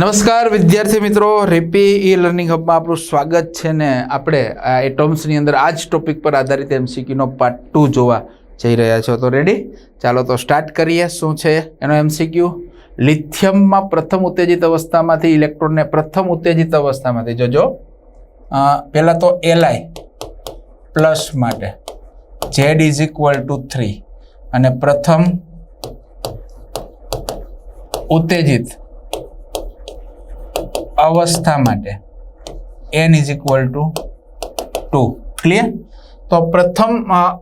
નમસ્કાર, વિદ્યાર્થી મિત્રો. રેપી ઈ લર્નિંગ હબમાં આપણું સ્વાગત છે ને આપણે, આ એટોમ્સની અંદર આ જ ટોપિક પર આધારિત એમસીક્યુનો પાર્ટ ટુ જોવા જઈ રહ્યા છો. તો રેડી ચાલો તો સ્ટાર્ટ કરીએ. શું છે એનો એમસીક્યુ? લિથિયમમાં પ્રથમ ઉત્તેજિત અવસ્થામાંથી ઇલેક્ટ્રોનને પ્રથમ ઉત્તેજિત અવસ્થામાંથી જોજો. પહેલાં તો એલઆઈ પ્લસ માટે. Z is equal to three અને પ્રથમ ઉત્તેજિત અવસ્થા માટે N is equal to two clear તો પ્રથમ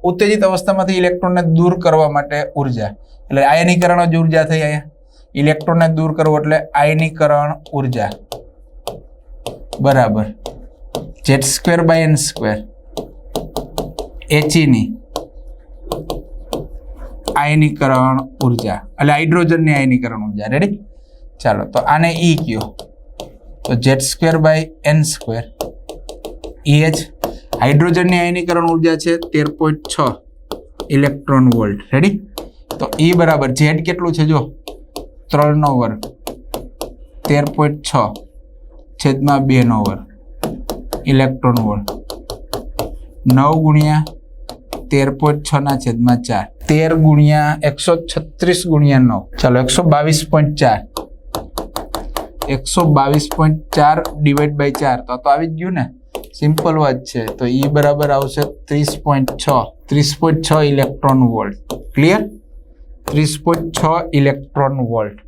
ઉત્તેજિત અવસ્થામાંથી ઇલેક્ટ્રોનને દૂર કરવા માટે ઊર્જા. એટલે આયનીકરણ જ ઊર્જા થઈ અહીંયા. ઇલેક્ટ્રોનને દૂર કરવું એટલે આયનીકરણ ઊર્જા. બરાબર. Z square by N square એચીની આયનીકરણ ઊર્જા. એટલે હાઇડ્રોજનની આયનીકરણ ઊર્જા. રેડી ચાલો, તો આને ઈ કયો? તો Z square by N square. H હાઇડ્રોજનની આયનીકરણ ઊર્જા છે તેર પોઈન્ટ છ ઇલેક્ટ્રોન વોલ્ટ. રેડી તો એ બરાબર જેટ કેટલું છે જો? ત્રણનો વર્ગ તેર પોઈન્ટ છ છેદમાં બેનો વર્ગ ઇલેક્ટ્રોન વોલ્ટ. નવ ગુણ્યા તેર પોઈન્ટ છ ના છેદમાં ચાર. તેર ગુણ્યા એકસો છત્રીસ ગુણ્યા નવ. ચાલો, એકસો બાવીસ પોઈન્ટ ચાર. એકસો બાવીસ પોઈન્ટ ચાર ડિવાઈડ બાય ચાર. તો તો આવી જ ગયું ને? સિમ્પલ વાત છે. તો ઈ બરાબર આવશે ત્રીસ પોઈન્ટ છ. ત્રીસ પોઈન્ટ છ ઇલેક્ટ્રોન વોલ્ટ ક્લિયર ત્રીસ પોઈન્ટ છ ઇલેક્ટ્રોન વોલ્ટ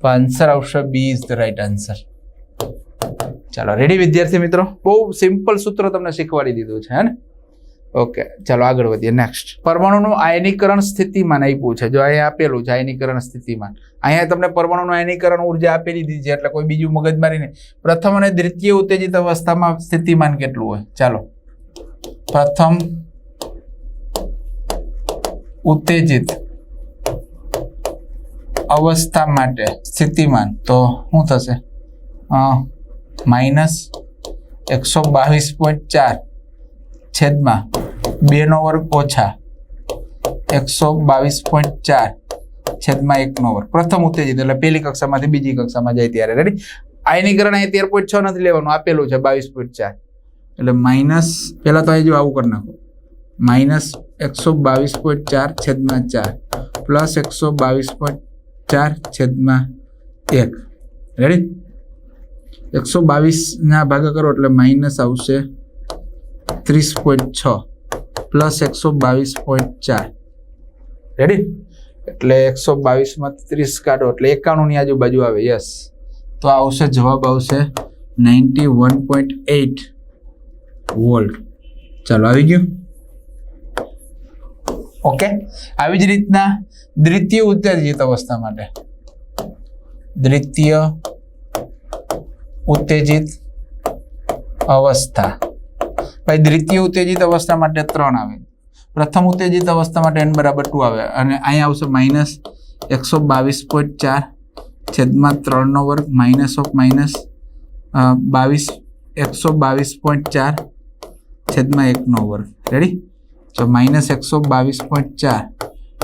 તો આન્સર આવશે B is the right answer ચાલો રેડી વિદ્યાર્થી મિત્રો? બહુ સિમ્પલ સૂત્ર તમને શીખવાડી દીધું છે, હે ને? ઓકે ચાલો આગળ વધીએ. નેક્સ્ટ પરમાણુનું આયનીકરણ સ્થિતિમાન આપ્યું છે. જો અહીંયા આપેલું છે, આયનીકરણ સ્થિતિમાન. અહીંયા તમને પરમાણુનું આયનીકરણ ઊર્જા આપી દીધી છે, એટલે કોઈ બીજું મગજમારી નહીં. પ્રથમ અને દ્વિતીય ઉત્તેજિત અવસ્થામાં સ્થિતિમાન કેટલું હોય? ચાલો. પ્રથમ ઉત્તેજિત અવસ્થા માટે સ્થિતિમાન. તો શું થશે? માઇનસ એકસો બાવીસ પોઈન્ટ ચાર છેદમાં બેનો વર્ગ ઓછા. એકસો બાવીસ પોઈન્ટ ચાર છેદમાં એકનો વર્ગ. પ્રથમ ઉત્તેજિત, એટલે પહેલી કક્ષામાંથી બીજી કક્ષામાં જાય ત્યારે. રેડી આયનીકરણ અહીં તેર પોઈન્ટ છ નથી લેવાનું, આપેલું છે બાવીસ પોઈન્ટ ચાર. એટલે માઇનસ, પહેલા તો અહીં જો આવું કરી નાખો. માઇનસ એકસો બાવીસ પોઈન્ટ ચાર છેદમાં ચાર. પ્લસ એકસો બાવીસ પોઈન્ટ ચાર છેદમાં એક. રેડી એકસો બાવીસના ભાગા કરો એટલે માઇનસ આવશે ત્રીસ પોઈન્ટ છ. પ્લસ એકસો બાવીસ પોઈન્ટ ચાર. રેડી એટલે એકસો બાવીસમાં ત્રીસ કાઢો, એટલે એકાણુંની આજુબાજુ આવે યસ તો આવશે, જવાબ આવશે ninety one point eight volt ચાલો, આવી ગયું? ઓકે આવી જ રીતના દ્વિતીય ઉત્તેજિત અવસ્થા માટે. દ્વિતીય ઉત્તેજિત અવસ્થા. ભાઈ, દ્વિતીય ઉત્તેજિત અવસ્થા માટે ત્રણ આવે. પ્રથમ ઉત્તેજિત અવસ્થા માટે એન બરાબર ટુ આવે. અને અહીંયા આવશે માઇનસ એકસો બાવીસ પોઈન્ટ ચાર છેદમાં ત્રણનો વર્ગ માઇનસ ઓફ માઇનસ બાવીસ, એકસો બાવીસ પોઈન્ટ ચાર છેદમાં એકનો વર્ગ. રેડી તો માઇનસ એકસો બાવીસ પોઈન્ટ ચાર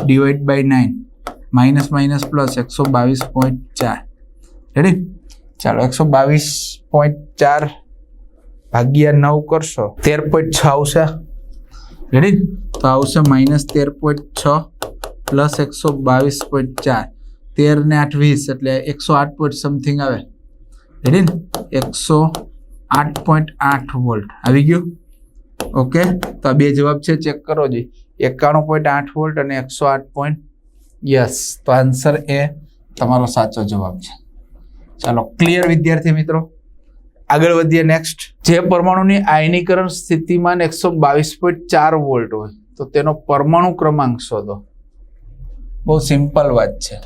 divide by nine minus minus plus એકસો બાવીસ પોઈન્ટ ચાર. રેડી ચાલો, એકસો બાવીસ પોઈન્ટ ચાર ભાગ્યા નવ કરશો, તેર પોઈન્ટ છ આવશે. રેડી તો આવશે માઇનસ તેર પોઈન્ટ છ પ્લસ એકસો બાવીસ પોઈન્ટ ચાર. તેર ને આઠ વીસ, એટલે એકસો આઠ પોઈન્ટ સમથિંગ આવે. રેડી ને એકસો આઠ પોઈન્ટ આઠ વોલ્ટ. આવી ગયું? ઓકે તો આ બે જવાબ છે, ચેક કરો જી. એકાણું પોઈન્ટ આઠ વોલ્ટ અને એકસો આઠ પોઈન્ટ યસ. તો આન્સર એ તમારો સાચો જવાબ છે. ચાલો ક્લિયર વિદ્યાર્થી મિત્રો. આગળ વધીએ નેક્સ્ટ જે પરમાણુની આયનીકરણ સ્થિતિમાં એકસો બાવીસ પોઈન્ટ ચાર વોલ્ટ હોય, તો તેનો પરમાણુ ક્રમાંક શોધો. બહુ સિમ્પલ વાત છે.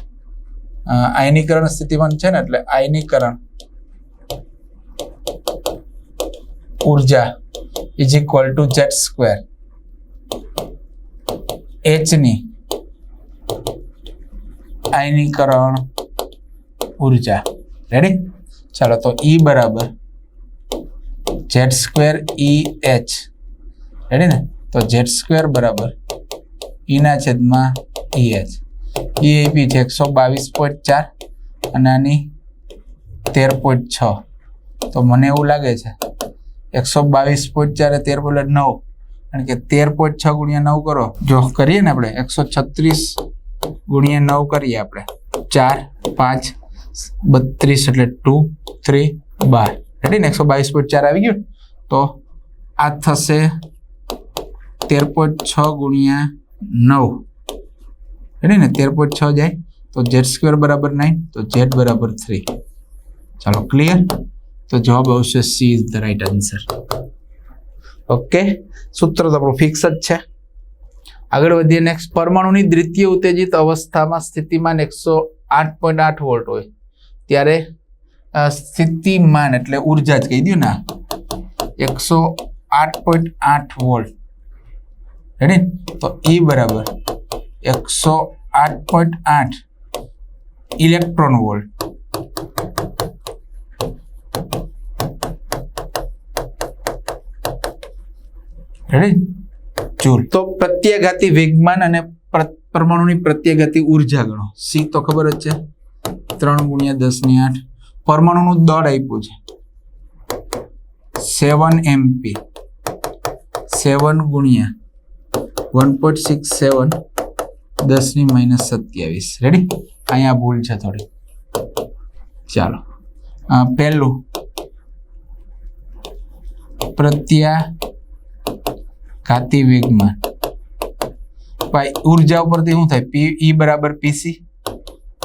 આયનીકરણ સ્થિતિમાં છે ને, એટલે આયનીકરણ ઊર્જા is equal to Z square એચની આયનીકરણ ઊર્જા. રેડી ચાલો, તો ઈ બરાબર Z square E H. Ready ને? તો જેડ સ્ક્વેર બરાબર ઈના છેદમાં ઈ એચ. ઈ એપી છે એકસો બાવીસ પોઈન્ટ ચાર અને આની તેર પોઈન્ટ છ. તો મને એવું લાગે છે એકસો બાવીસ પોઈન્ટ ચારે તેર પોઈન્ટ નવ. કારણ કે તેર પોઈન્ટ છ ગુણ્યા નવ કરો. જો કરીએ ને આપણે, એકસો છત્રીસ ગુણ્યા નવ કરીએ આપણે. ચાર, પાંચ, બત્રીસ એટલે ટુ, થ્રી, બાર. રેડી એકસો બાવીસ પોઈન્ટ ચાર આવી ગયું. તો આ થશે તેર પોઈન્ટ છ ગુણ્યા નવ. રેડી ને તેર પોઈન્ટ છ જાય. તો ઝેડ સ્ક્વેર બરાબર નાઇન તો ઝેડ બરાબર થ્રી ચાલો ક્લિયર તો જવાબ આવશે C is the right answer okay સૂત્ર આપણું ફિક્સ જ છે. આગળ વધીએ. નેક્સ્ટ પરમાણુની દ્વિતીય ઉત્તેજિત અવસ્થામાં સ્થિતિમાન એકસો આઠ પોઈન્ટ આઠ વોલ્ટ હોય. ત્યારે સ્થિતિમાન એટલે ઊર્જા જ કહી દઉં ને એકસો આઠ પોઈન્ટ આઠ વોલ્ટ. રેડી તો એ બરાબર એકસો આઠ પોઈન્ટ આઠ ઇલેક્ટ્રોન વોલ્ટ. Ready joule. તો પ્રત્યાઘાતી વેગમાન અને પરમાણુની પ્રત્યાઘાતી ઊર્જા ગણો. સી તો ખબર જ છે. ત્રણ ગુણ્યા દસની આઠ. પરમાણુનું દળ આપ્યું છે. સેવન એમપી સેવન ગુણ્યા વન પોઈન્ટ સિક્સ સેવન દસની માઇનસ સત્યાવીસ. રેડી અહીંયા ભૂલ છે થોડી. ચાલો. પહેલું પ્રત્યાઘાતી વેગમાન. ભાઈ ઊર્જા ઉપરથી શું થાય? પી ઈ બરાબર પીસી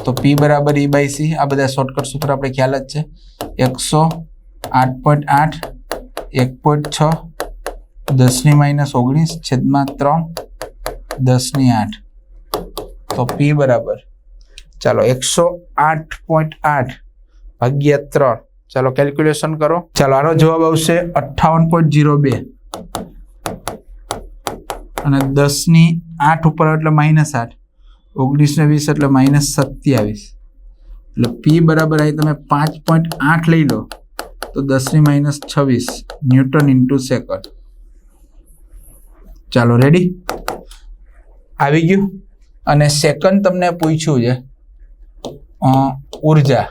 તો પી બરાબર ઈ બાય સી આ બધા શોર્ટકટ સૂત્ર આપણે ખ્યાલ જ છે. એકસો આઠ પોઈન્ટ આઠ, એક પોઈન્ટ છ દસની માઇનસ ઓગણીસ, છેદમાં ત્રણ દસની આઠ. તો પી બરાબર. ચાલો, એકસો આઠ પોઈન્ટ આઠ ભાગ્યા ત્રણ. ચાલો કેલ્ક્યુલેશન કરો. ચાલો, આનો જવાબ આવશે અઠ્ઠાવન પોઈન્ટ જીરો બે. અને દસની આઠ ઉપર એટલે માઇનસ આઠ. ઓગણીસ ને વીસ એટલે માઇનસ સત્યાવીસ. એટલે પી બરાબર અહીં તમે પાંચ પોઈન્ટ આઠ લઈ લો, તો દસની માઇનસ છવ્વીસ, ન્યૂટન ઇન્ટુ સેકન્ડ ચાલો રેડી આવી ગયું? અને સેકન્ડ તમને પૂછ્યું છે ઊર્જા.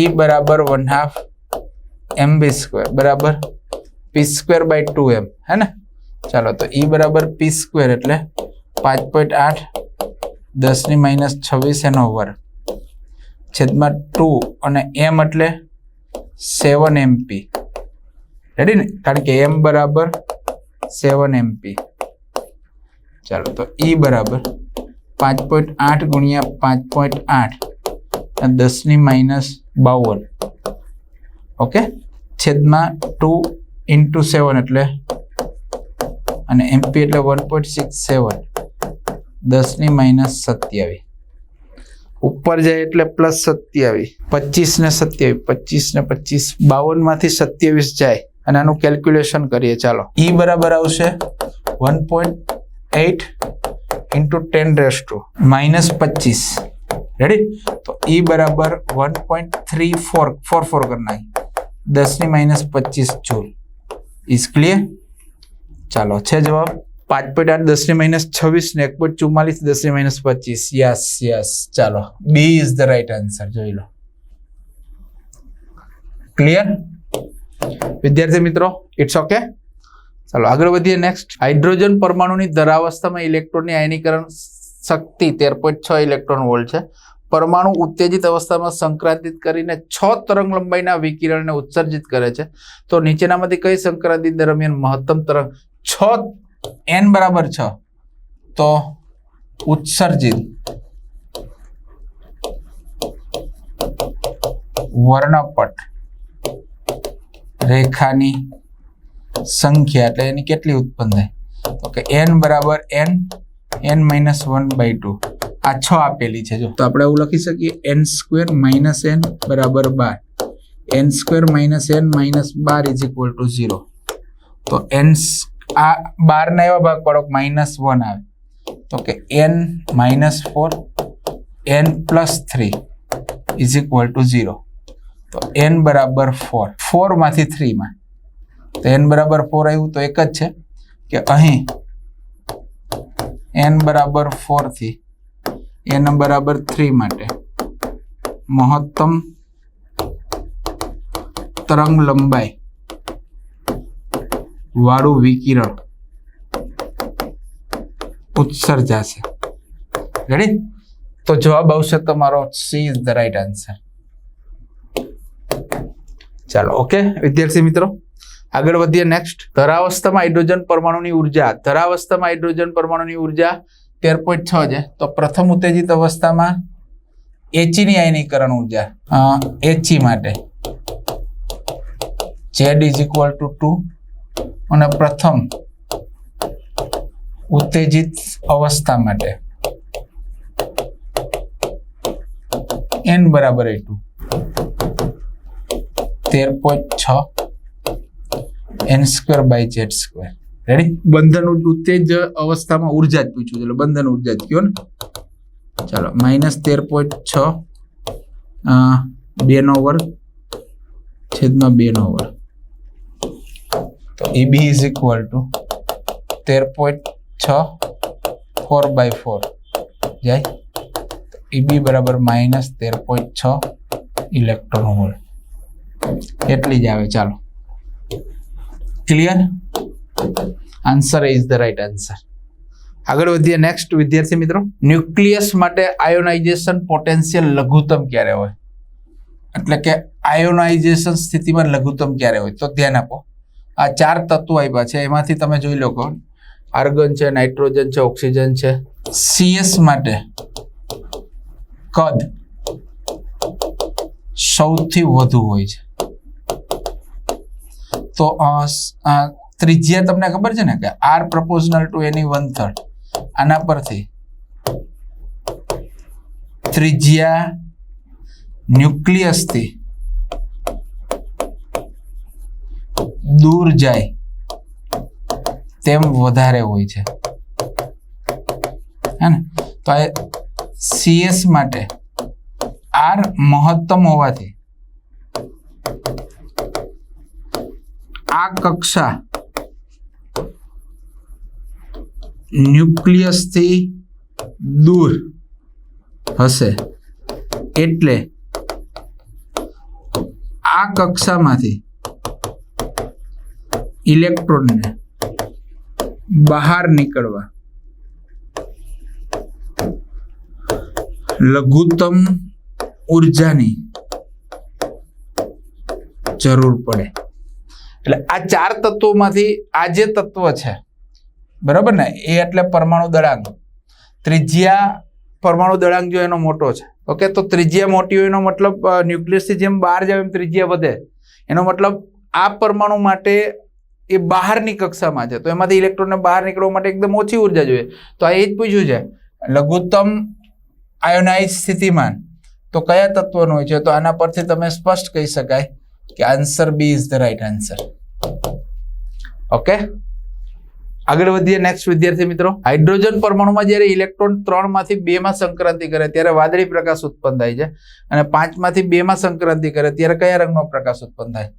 ઈ બરાબર one half M B square બરાબર? P square by two M હે ને? ચાલો, તો ઈ બરાબર પી સ્ક્વેર એટલે પાંચ પોઈન્ટ આઠ, દસની માઇનસ છવ્વીસ એનો વર્ગ. છેદમાં ટુ અને એમ એટલે સેવન એમપી રેડી ને કારણ કે એમ બરાબર સેવન એમપી ચાલો, તો ઈ બરાબર પાંચ પોઈન્ટ આઠ ગુણ્યા પાંચ પોઈન્ટ આઠ દસની માઇનસ બાવન. ઓકે? છેદમાં ટુ ઇન્ટુ સેવન એટલે, અને એમપી એટલે વન પોઈન્ટ સિક્સ સેવન. દસની માઇનસ સત્યાવીસ. ઉપર જાય એટલે પ્લસ સત્યાવીસ. પચીસ ને સત્યાવીસ પચીસ ને પચીસ બાવનમાંથી સત્યાવીસ જાય. અને આનું કેલ્ક્યુલેશન કરીએ ચાલો. ઈ બરાબર આવશે one point eight into ten raise to minus પચીસ. રેડી તો ઈ બરાબર one point three four four four કરી નાખી દસની માઇનસ પચીસ જૂલ. ઇઝ ક્લિયર ચાલો છે જવાબ? પાંચ પોઈન્ટ આઠ દસની માઇનસ છવ્વીસ ને એક પોઈન્ટ ચુમ્માલીસ દસની માઇનસ પચીસ. યસ યસ ચાલો B is the right answer જોઈ લો. ક્લિયર વિદ્યાર્થી મિત્રો ઇટ્સ ઓકે ચાલો, આગળ વધીએ નેક્સ્ટ હાઇડ્રોજન પરમાણુની ધરાવસ્થામાં ઇલેક્ટ્રોનની આયનીકરણ શક્તિ તેર પોઈન્ટ છ ઇલેક્ટ્રોન વોલ્ટ છે. પરમાણુ ઉત્તેજિત અવસ્થામાં સંક્રાંતિત કરીને છ તરંગ લંબાઈના વિકિરણને ઉત્સર્જિત કરે છે. તો નીચેનામાંથી કઈ સંક્રાંતિ દરમિયાન મહત્તમ તરંગ? છ એન બરાબર છ. તો ઉત્સર્જિત વર્ણપટ રેખાની સંખ્યા, એટલે એની કેટલી ઉત્પન્ન થાય? તો કે એન બરાબર N N minus one by two આ છ આપેલી છે, જો. તો આપણે એવું લખી શકીએ એન સ્ક્વેર માઇનસ એન બરાબર બાર. N square minus N minus bar is equal to zero તો એન આ બારના એવા ભાગ પાડો માઇનસ વન આવે. તો કે N minus four N plus three is equal to zero તો એન બરાબર ફોર ફોરમાંથી થ્રીમાં તો એન બરાબર ફોર આવ્યું તો એક જ છે. કે અહીં એન બરાબર ફોરથી એન બરાબર થ્રી માટે મહત્તમ તરંગ લંબાઈ વાળું વિકિરણ ઉત્સર્જાશે. રેડી તો જવાબ આવશે તમારો C is the right answer. ચાલો ઓકે વિદ્યાર્થી મિત્રો, આગળ વધીએ નેક્સ્ટ. ધરાવસ્થામાં હાઇડ્રોજન પરમાણુની ઊર્જા. ધરાવસ્થામાં હાઇડ્રોજન પરમાણુની ઊર્જા તેર પોઈન્ટ છ છે. તો પ્રથમ ઉત્તેજિત અવસ્થામાં એચીની આયનીકરણ ઊર્જા એચી માટે. Z is equal to two અને પ્રથમ ઉત્તેજિત અવસ્થા માટે. એન બરાબર એટલું તેર પોઈન્ટ છ N square by Z square ready બંધન ઉત્તેજ અવસ્થામાં ઊર્જા જ પૂછ્યું એટલે બંધન ઊર્જા જ કયો ને? ચાલો માઇનસ તેર પોઈન્ટ છ બે નો વર્ગ છેદમાં બે નો વર્ગ. તો બી ઇઝ ઇક્વલ ટુ તેર પોઈન્ટ છ ફોર બાય ફોર જાય? એ બી બરાબર માઇનસ તેર પોઈન્ટ છ ઇલેક્ટ્રોન હોલ એટલી જ આવે, ચાલો. Clear answer is the right answer આગળ વધીએ નેક્સ્ટ વિદ્યાર્થી મિત્રો. ન્યુક્લિયસ માટે આયોનાઇઝેશન પોટેન્શિયલ લઘુત્તમ ક્યારે હોય? એટલે કે આયોનાઇઝેશન સ્થિતિમાં લઘુત્તમ ક્યારે હોય? તો ધ્યાન આપો. આ ચાર તત્વો આપ્યા છે, એમાંથી તમે જોઈ લો આર્ગન છે, નાઇટ્રોજન છે, ઓક્સિજન છે. સીએસ માટે કદ સૌથી વધુ હોય છે. તો ત્રિજ્યા તમને ખબર છે ને કે આર પ્રપોઝનલ ટુ એની વન થર્ડ આના પરથી ત્રિજ્યા ન્યુક્લિયસથી દૂર જાય તેમ વધારે હોય છે. હે ને? તો આ સીએસ માટે આર મહત્તમ હોવાથી આ કક્ષા ન્યુક્લિયસથી દૂર હશે. એટલે આ કક્ષામાંથી ઇલેક્ટ્રોનને બહાર નીકળવા. લઘુત્તમ ઉર્જાની જરૂર પડે. એટલે આ ચાર તત્વોમાંથી આ જે તત્વ છે, બરાબર ને? એ એટલે પરમાણુ દળાંક. ત્રિજ્યા પરમાણુ દળાંક જો એનો મોટો છે. ઓકે, તો ત્રિજ્યા મોટી હોય એનો મતલબ ન્યુક્લિયસથી જેમ બહાર જાય એમ ત્રિજ્યા વધે. એનો મતલબ, આ પરમાણુ માટે એ બહારની કક્ષામાં છે. તો એમાંથી ઇલેક્ટ્રોનને બહાર નીકળવા માટે એકદમ ઓછી ઊર્જા જોઈએ. તો આ એ જ પૂછ્યું છે. લઘુત્તમ આયોનાઇઝ સ્થિતિમાન તો કયા તત્વનું હોય છે? તો આના પરથી તમે સ્પષ્ટ કહી શકાય કે answer B is the right answer okay આગળ વધીએ નેક્સ્ટ વિદ્યાર્થી મિત્રો. હાઇડ્રોજન પરમાણુમાં જ્યારે ઇલેક્ટ્રોન ત્રણમાંથી બે માં સંક્રાંતિ કરે ત્યારે વાદળી પ્રકાશ ઉત્પન્ન થાય છે. અને પાંચમાંથી બે માં સંક્રાંતિ કરે ત્યારે કયા રંગનો પ્રકાશ ઉત્પન્ન થાય?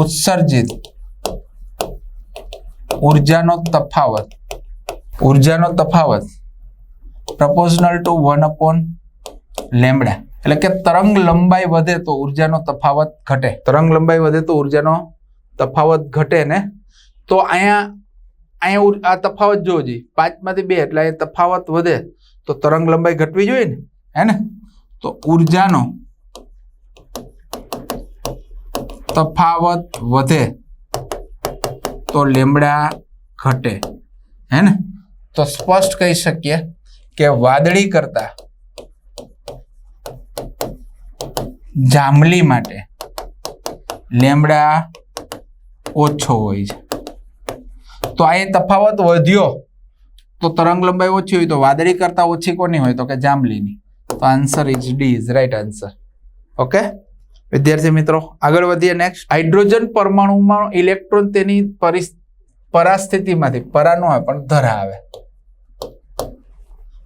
ઉત્સર્જિત. ઉર્જાનો તફાવત. ઉર્જાનો તફાવત. Proportional to one upon lambda એટલે કે તરંગ લંબાઈ વધે તો ઉર્જાનો તફાવત ઘટે. તરંગ લંબાઈ વધે તો ઉર્જાનો તફાવત ઘટે ને? તો અહીંયા અહીંયા આ તફાવત જોવો જોઈએ પાંચમાંથી બે, એટલે અહીંયા તફાવત વધે. તો તરંગ લંબાઈ ઘટવી જોઈએ ને? હે ને? તો ઉર્જાનો તફાવત વધે તો લેમડા ઘટે. હે ને તો સ્પષ્ટ કહી શકીએ કે વાદળી કરતા જાંબલી માટે લેમડા ઓછો હોય છે. તો આ તફાવત વધ્યો તો તરંગ લંબાઈ ઓછી હોય તો વાદળી કરતા ઓછી કોની હોય તો કે જાંબલીની? તો answer is D is right answer okay વિદ્યાર્થી મિત્રો, આગળ વધીએ નેક્સ્ટ હાઇડ્રોજન પરમાણુમાં ઇલેક્ટ્રોન તેની પરિસ- પરાસ્થિતિમાંથી પરા ન હોય પણ ધરા આવે.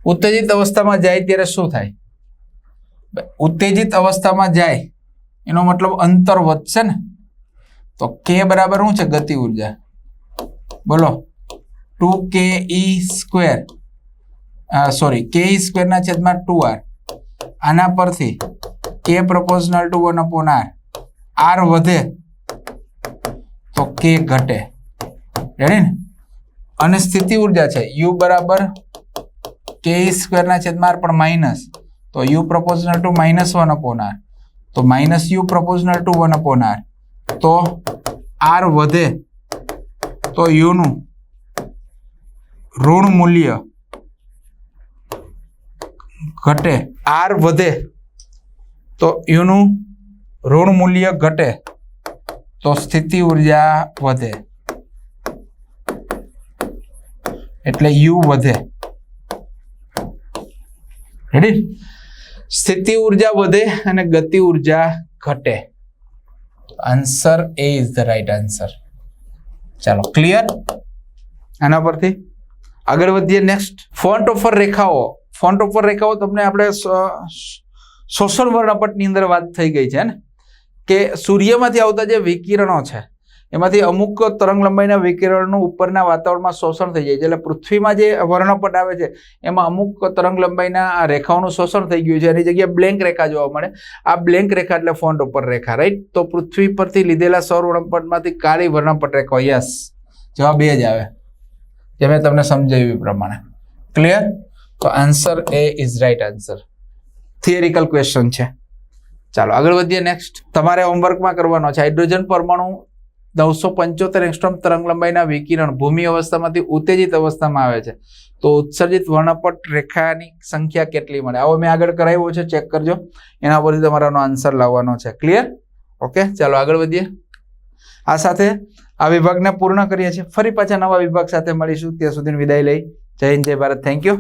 ઉત્તેજિત અવસ્થામાં જાય ત્યારે શું થાય? ઉત્તેજિત અવસ્થામાં જાય, એનો મતલબ અંતર વધશે ને? તો કે બરાબર શું છે? ગતિ ઊર્જા. બોલો. ટુ કે ઈ સ્ક્વેર સોરી કે ઈ સ્ક્વેર ના છેદમાં ટુ આર. આના પરથી કે proportional to one upon R R વધે તો કે ઘટે. રેડી ને? અને સ્થિતિ ઊર્જા છે યુ બરાબર કે સ્ક્વેરના છેદમાં આર પણ માઇનસ તો U proportional to minus one upon R તો minus U proportional to one upon R તો આર વધે તો યુનું ઋણ મૂલ્ય ઘટે. આર વધે તો યુનું ઋણ મૂલ્ય ઘટે તો સ્થિતિ ઊર્જા વધે. એટલે યુ વધે. રેડી સ્થિતિ ઊર્જા વધે અને ગતિ ઊર્જા ઘટે. Answer A is the right answer ચાલો ક્લિયર આના પરથી આગળ વધીએ નેક્સ્ટ ફોન્ટ ઓફર રેખાઓ. ફોન્ટ ઓફર રેખાઓ તમને આપણે શોષણ વર્ણપટની અંદર વાત થઈ ગઈ છે ને? કે સૂર્યમાંથી આવતા જે વિકિરણો છે, એમાંથી અમુક તરંગ લંબાઈના વિકિરણનું ઉપરના વાતાવરણમાં શોષણ થઈ જાય છે. એટલે પૃથ્વીમાં જે વર્ણપટ આવે છે, એમાં અમુક તરંગ લંબાઈના રેખાઓનું શોષણ થઈ ગયું છે. એની જગ્યાએ બ્લેન્ક રેખા જોવા મળે. આ બ્લેન્ક રેખા એટલે ફોન્ટ ઉપર રેખા રાઈટ તો પૃથ્વી પરથી લીધેલા સૌર વર્ણપટમાંથી કાળી વર્ણપટ રેખા યસ જવાબ એ જ આવે. જે મેં તમને સમજાવ્યું પ્રમાણે. ક્લિયર તો answer A is right answer theoretical question છે. ચાલો, આગળ વધીએ નેક્સ્ટ તમારે હોમવર્કમાં કરવાનો છે. હાઇડ્રોજન પરમાણુ નવસો પંચોતેર એંગસ્ટ્રોમ તરંગ લંબાઈના વિકિરણ ભૂમિ અવસ્થામાંથી ઉત્તેજિત અવસ્થામાં આવે છે. તો ઉત્સર્જિત વર્ણપટ રેખાની સંખ્યા કેટલી મળે? આવો મેં આગળ કરાવ્યો છે ચેક કરજો. એના પરથી તમારાનો આન્સર લાવવાનો છે. ક્લિયર ઓકે ચાલો આગળ વધીએ. આ સાથે આ વિભાગને પૂર્ણ કરીએ છીએ. ફરી પાછા નવા વિભાગ સાથે મળીશું. ત્યાં સુધી વિદાય લઈ. જય હિન્દ, જય ભારત. Thank you